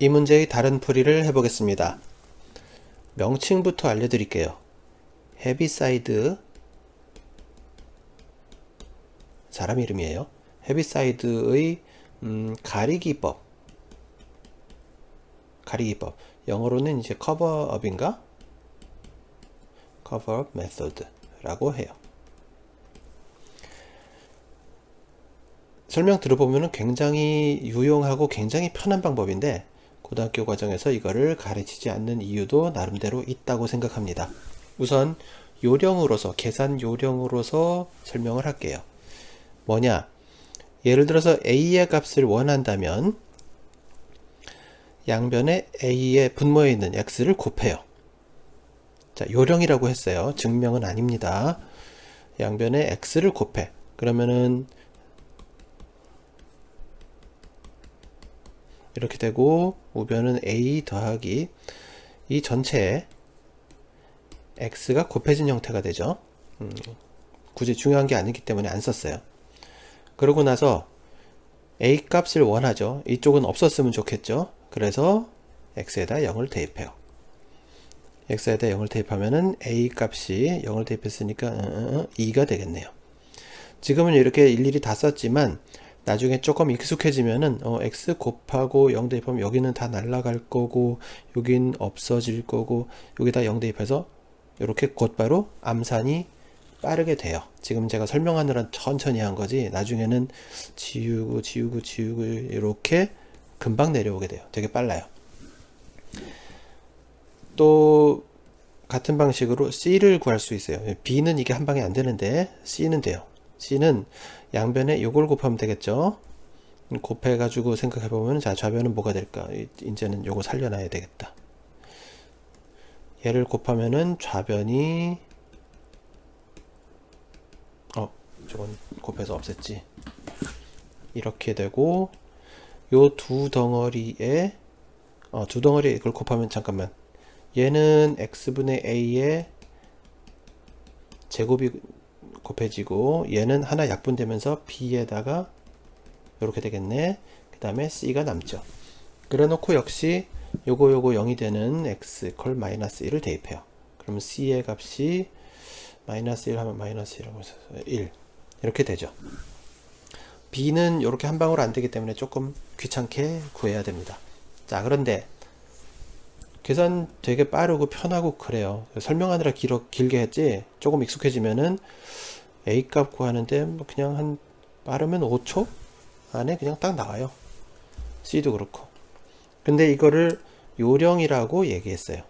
이 문제의 다른 풀이를 해보겠습니다. 명칭부터 알려드릴게요. 헤비사이드 사람 이름이에요. 헤비사이드의 음, 가리기법 가리기법 영어로는 이제 커버업인가? 커버업 메소드라고 해요. 설명 들어보면 굉장히 유용하고 굉장히 편한 방법인데 고등학교 과정에서 이거를 가르치지 않는 이유도 나름대로 있다고 생각합니다. 우선 요령으로서 계산 요령으로서 설명을 할게요. 뭐냐? 예를 들어서 a의 값을 원한다면 양변에 a의 분모에 있는 x를 곱해요. 자, 요령이라고 했어요. 증명은 아닙니다. 양변에 x를 곱해. 그러면은 이렇게 되고 우변은 a 더하기 이 전체에 x가 곱해진 형태가 되죠. 음, 굳이 중요한 게 아니기 때문에 안 썼어요. 그러고 나서 a 값을 원하죠. 이쪽은 없었으면 좋겠죠. 그래서 x에다 0을 대입해요. x에다 0을 대입하면은 a 값이 0을 대입했으니까 2가 되겠네요. 지금은 이렇게 일일이 다 썼지만 나중에 조금 익숙해지면은 어, x 곱하고 0 대입하면 여기는 다 날라갈 거고 여긴 없어질 거고 여기다 0 대입해서 이렇게 곧바로 암산이 빠르게 돼요. 지금 제가 설명하느라 천천히 한 거지 나중에는 지우고 지우고 지우고 이렇게 금방 내려오게 돼요. 되게 빨라요. 또 같은 방식으로 C를 구할 수 있어요. B는 이게 한 방에 안 되는데 C는 돼요. C는 양변에 요걸 곱하면 되겠죠. 곱해가지고 생각해보면 자 좌변은 뭐가 될까? 이제는 요거 살려놔야 되겠다. 얘를 곱하면은 좌변이 어 저건 곱해서 없앴지. 이렇게 되고 요 두 덩어리에 어, 두 덩어리 이걸 곱하면 잠깐만 얘는 x분의 a의 제곱이 곱해지고 얘는 하나 약분되면서 b에다가 이렇게 되겠네. 그 다음에 c가 남죠. 그래 놓고 역시 요거 요거 0이 되는 x 콜 마이너스 1을 대입해요. 그러면 c의 값이 마이너스 1 하면 마이너스 1 하고 있어서 1 이렇게 되죠. B는 이렇게 한 방울 안 되기 때문에 조금 귀찮게 구해야 됩니다. 자 그런데 계산 되게 빠르고 편하고 그래요 설명하느라 길어, 길게 했지 조금 익숙해지면은 A 값 구하는데 뭐 그냥 한 빠르면 5초 안에 그냥 딱 나와요. C도 그렇고. 근데 이거를 요령이라고 얘기했어요.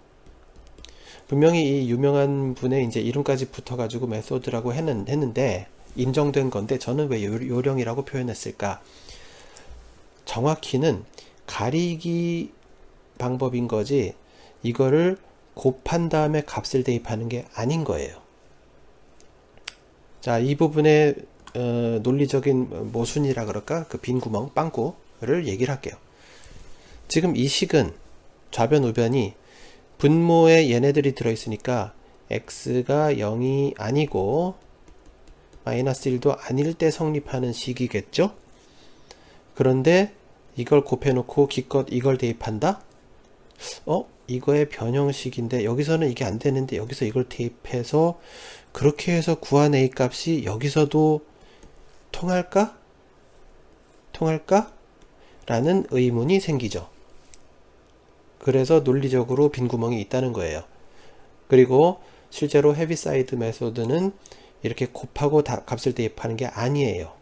분명히 이 유명한 분의 이제 이름까지 붙어가지고 메소드라고 했는, 했는데 인정된 건데 저는 왜 요령이라고 표현했을까? 정확히는 가리기 방법인 거지 이거를 곱한 다음에 값을 대입하는 게 아닌 거예요. 자, 이 부분의 어, 논리적인 모순이라 그럴까? 그 빈 구멍, 빵꾸를 얘기를 할게요. 지금 이 식은 좌변, 우변이 분모에 얘네들이 들어있으니까 x가 0이 아니고 마이너스 1도 아닐 때 성립하는 식이겠죠? 그런데 이걸 곱해놓고 기껏 이걸 대입한다? 어? 이거의 변형식인데 여기서는 이게 안 되는데 여기서 이걸 대입해서 그렇게 해서 구한 a 값이 여기서도 통할까? 통할까? 라는 의문이 생기죠. 그래서 논리적으로 빈 구멍이 있다는 거예요. 그리고 실제로 헤비사이드 메소드는 이렇게 곱하고 다 값을 대입하는 게 아니에요.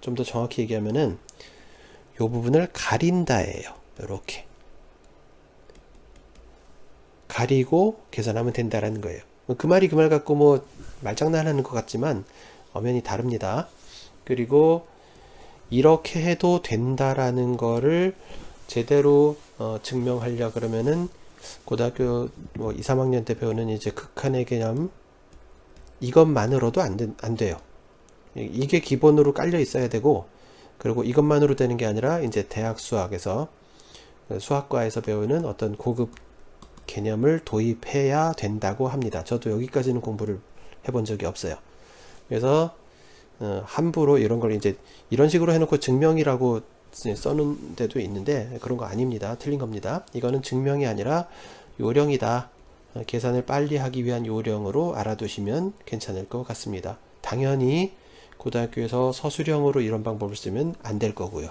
좀 더 정확히 얘기하면은 이 부분을 가린다예요. 이렇게. 가리고 계산하면 된다라는 거예요. 그 말이 그 말 같고 뭐 말장난하는 것 같지만 엄연히 다릅니다. 그리고 이렇게 해도 된다라는 거를 제대로 어, 증명하려 그러면은 고등학교 뭐 2, 3학년 때 배우는 이제 극한의 개념 이것만으로도 안, 되, 안 돼요. 이게 기본으로 깔려 있어야 되고 그리고 이것만으로 되는 게 아니라 이제 대학 수학에서 수학과에서 배우는 어떤 고급 개념을 도입해야 된다고 합니다. 저도 여기까지는 공부를 해본 적이 없어요. 그래서 어, 함부로 이런 걸 이제 이런 식으로 해놓고 증명이라고 써는 데도 있는데 그런 거 아닙니다. 틀린 겁니다. 이거는 증명이 아니라 요령이다. 어, 계산을 빨리 하기 위한 요령으로 알아두시면 괜찮을 것 같습니다. 당연히 고등학교에서 서술형으로 이런 방법을 쓰면 안 될 거고요.